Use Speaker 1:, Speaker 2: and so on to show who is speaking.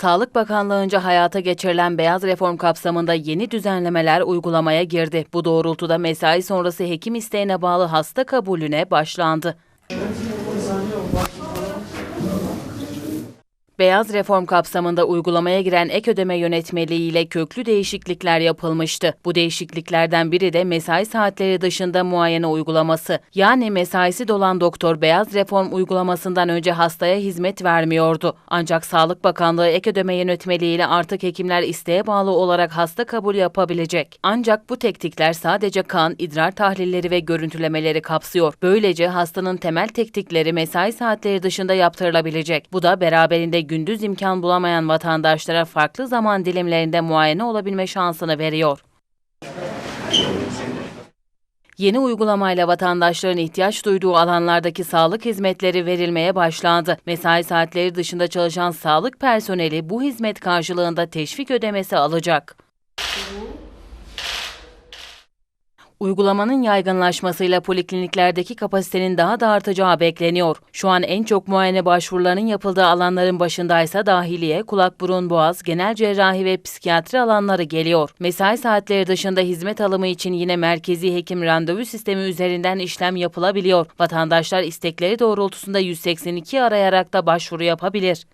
Speaker 1: Sağlık Bakanlığı'nca hayata geçirilen beyaz reform kapsamında yeni düzenlemeler uygulamaya girdi. Bu doğrultuda mesai sonrası hekim isteğine bağlı hasta kabulüne başlandı. Beyaz reform kapsamında uygulamaya giren ek ödeme yönetmeliği ile köklü değişiklikler yapılmıştı. Bu değişikliklerden biri de mesai saatleri dışında muayene uygulaması. Yani mesaisi dolan doktor beyaz reform uygulamasından önce hastaya hizmet vermiyordu. Ancak Sağlık Bakanlığı ek ödeme yönetmeliği ile artık hekimler isteğe bağlı olarak hasta kabul yapabilecek. Ancak bu teknikler sadece kan, idrar tahlilleri ve görüntülemeleri kapsıyor. Böylece hastanın temel teknikleri mesai saatleri dışında yaptırılabilecek. Bu da beraberinde gündüz imkan bulamayan vatandaşlara farklı zaman dilimlerinde muayene olabilme şansını veriyor. Yeni uygulamayla vatandaşların ihtiyaç duyduğu alanlardaki sağlık hizmetleri verilmeye başlandı. Mesai saatleri dışında çalışan sağlık personeli bu hizmet karşılığında teşvik ödemesi alacak. Uygulamanın yaygınlaşmasıyla polikliniklerdeki kapasitenin daha da artacağı bekleniyor. Şu an en çok muayene başvurularının yapıldığı alanların başındaysa dahiliye, kulak burun boğaz, genel cerrahi ve psikiyatri alanları geliyor. Mesai saatleri dışında hizmet alımı için yine merkezi hekim randevu sistemi üzerinden işlem yapılabiliyor. Vatandaşlar istekleri doğrultusunda 182 arayarak da başvuru yapabilir.